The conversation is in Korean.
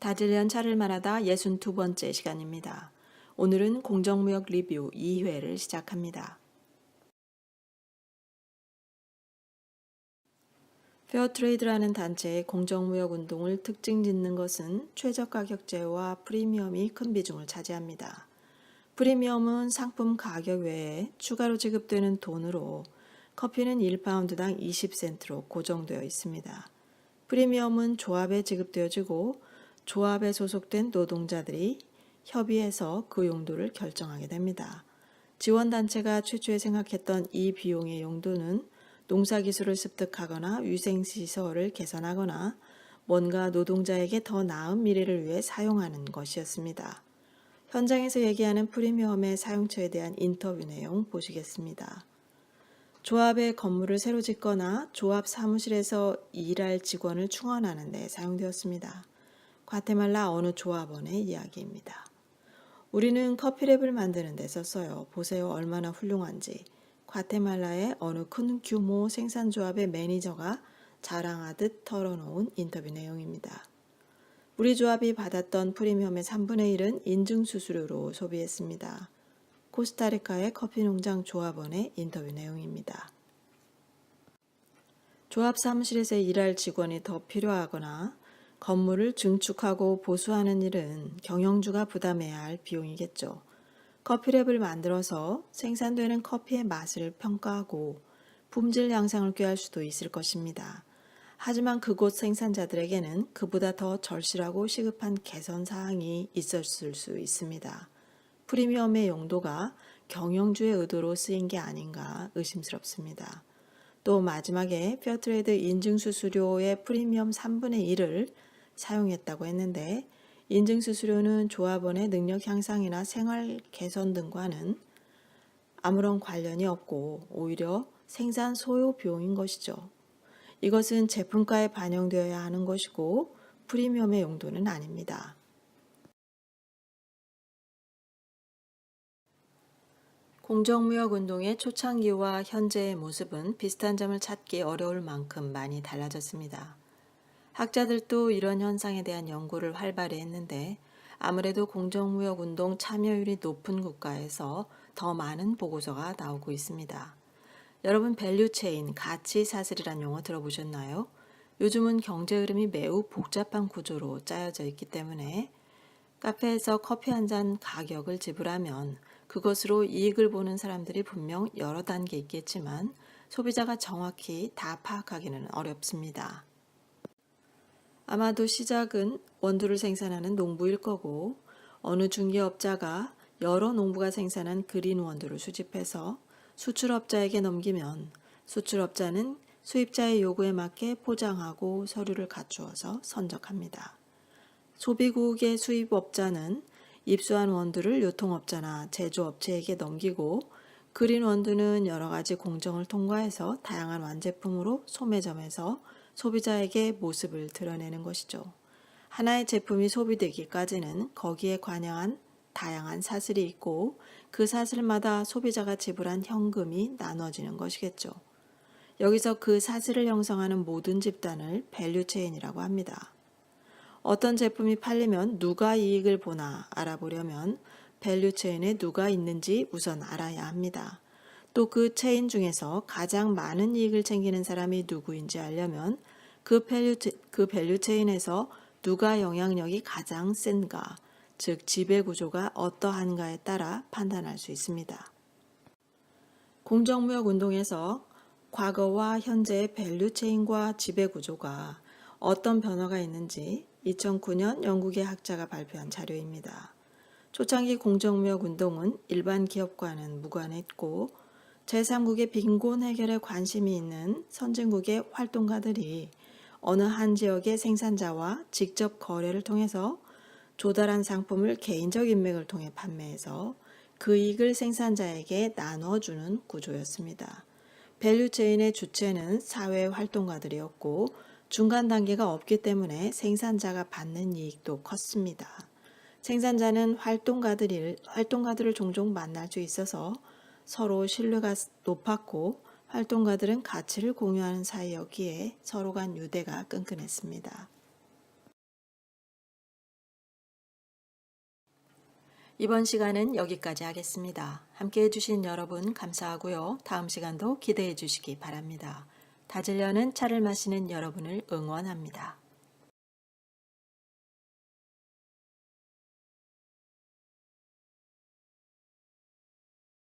다질련 차를 말하다 62번째 시간입니다. 오늘은 공정무역 리뷰 2회를 시작합니다. 페어트레이드라는 단체의 공정무역 운동을 특징 짓는 것은 최저가격제와 프리미엄이 큰 비중을 차지합니다. 프리미엄은 상품 가격 외에 추가로 지급되는 돈으로 커피는 1파운드당 20센트로 고정되어 있습니다. 프리미엄은 조합에 지급되어지고 조합에 소속된 노동자들이 협의해서 그 용도를 결정하게 됩니다. 지원단체가 최초에 생각했던 이 비용의 용도는 농사기술을 습득하거나 위생시설을 개선하거나 뭔가 노동자에게 더 나은 미래를 위해 사용하는 것이었습니다. 현장에서 얘기하는 프리미엄의 사용처에 대한 인터뷰 내용 보시겠습니다. 조합의 건물을 새로 짓거나 조합 사무실에서 일할 직원을 충원하는 데 사용되었습니다. 과테말라 어느 조합원의 이야기입니다. 우리는 커피랩을 만드는 데 썼어요. 보세요. 얼마나 훌륭한지. 과테말라의 어느 큰 규모 생산조합의 매니저가 자랑하듯 털어놓은 인터뷰 내용입니다. 우리 조합이 받았던 프리미엄의 3분의 1은 인증 수수료로 소비했습니다. 코스타리카의 커피 농장 조합원의 인터뷰 내용입니다. 조합 사무실에서 일할 직원이 더 필요하거나 건물을 증축하고 보수하는 일은 경영주가 부담해야 할 비용이겠죠. 커피랩을 만들어서 생산되는 커피의 맛을 평가하고 품질 향상을 꾀할 수도 있을 것입니다. 하지만 그곳 생산자들에게는 그보다 더 절실하고 시급한 개선 사항이 있었을 수 있습니다. 프리미엄의 용도가 경영주의 의도로 쓰인 게 아닌가 의심스럽습니다. 또 마지막에 페어트레이드 인증 수수료의 프리미엄 3분의 1을 사용했다고 했는데 인증 수수료는 조합원의 능력 향상이나 생활 개선 등과는 아무런 관련이 없고 오히려 생산 소요 비용인 것이죠. 이것은 제품가에 반영되어야 하는 것이고 프리미엄의 용도는 아닙니다. 공정무역 운동의 초창기와 현재의 모습은 비슷한 점을 찾기 어려울 만큼 많이 달라졌습니다. 학자들도 이런 현상에 대한 연구를 활발히 했는데 아무래도 공정무역 운동 참여율이 높은 국가에서 더 많은 보고서가 나오고 있습니다. 여러분 밸류체인, 가치 사슬이란 용어 들어보셨나요? 요즘은 경제 흐름이 매우 복잡한 구조로 짜여져 있기 때문에 카페에서 커피 한 잔 가격을 지불하면 그것으로 이익을 보는 사람들이 분명 여러 단계 있겠지만 소비자가 정확히 다 파악하기는 어렵습니다. 아마도 시작은 원두를 생산하는 농부일 거고 어느 중개업자가 여러 농부가 생산한 그린 원두를 수집해서 수출업자에게 넘기면 수출업자는 수입자의 요구에 맞게 포장하고 서류를 갖추어서 선적합니다. 소비국의 수입업자는 입수한 원두를 유통업자나 제조업체에게 넘기고 그린 원두는 여러 가지 공정을 통과해서 다양한 완제품으로 소매점에서 소비자에게 모습을 드러내는 것이죠. 하나의 제품이 소비되기까지는 거기에 관여한 다양한 사슬이 있고 그 사슬마다 소비자가 지불한 현금이 나눠지는 것이겠죠. 여기서 그 사슬을 형성하는 모든 집단을 밸류체인이라고 합니다. 어떤 제품이 팔리면 누가 이익을 보나 알아보려면 밸류체인에 누가 있는지 우선 알아야 합니다. 또 그 체인 중에서 가장 많은 이익을 챙기는 사람이 누구인지 알려면 그 밸류, 그 밸류 체인에서 누가 영향력이 가장 센가, 즉 지배 구조가 어떠한가에 따라 판단할 수 있습니다. 공정무역 운동에서 과거와 현재의 밸류 체인과 지배 구조가 어떤 변화가 있는지 2009년 영국의 학자가 발표한 자료입니다. 초창기 공정무역 운동은 일반 기업과는 무관했고 제3국의 빈곤 해결에 관심이 있는 선진국의 활동가들이 어느 한 지역의 생산자와 직접 거래를 통해서 조달한 상품을 개인적 인맥을 통해 판매해서 그 이익을 생산자에게 나눠주는 구조였습니다. 밸류체인의 주체는 사회 활동가들이었고 중간 단계가 없기 때문에 생산자가 받는 이익도 컸습니다. 생산자는 활동가들을, 활동가들을 종종 만날 수 있어서 서로 신뢰가 높았고 활동가들은 가치를 공유하는 사이였기에 서로 간 유대가 끈끈했습니다. 이번 시간은 여기까지 하겠습니다. 함께 해주신 여러분 감사하고요. 다음 시간도 기대해 주시기 바랍니다. 다질려는 차를 마시는 여러분을 응원합니다.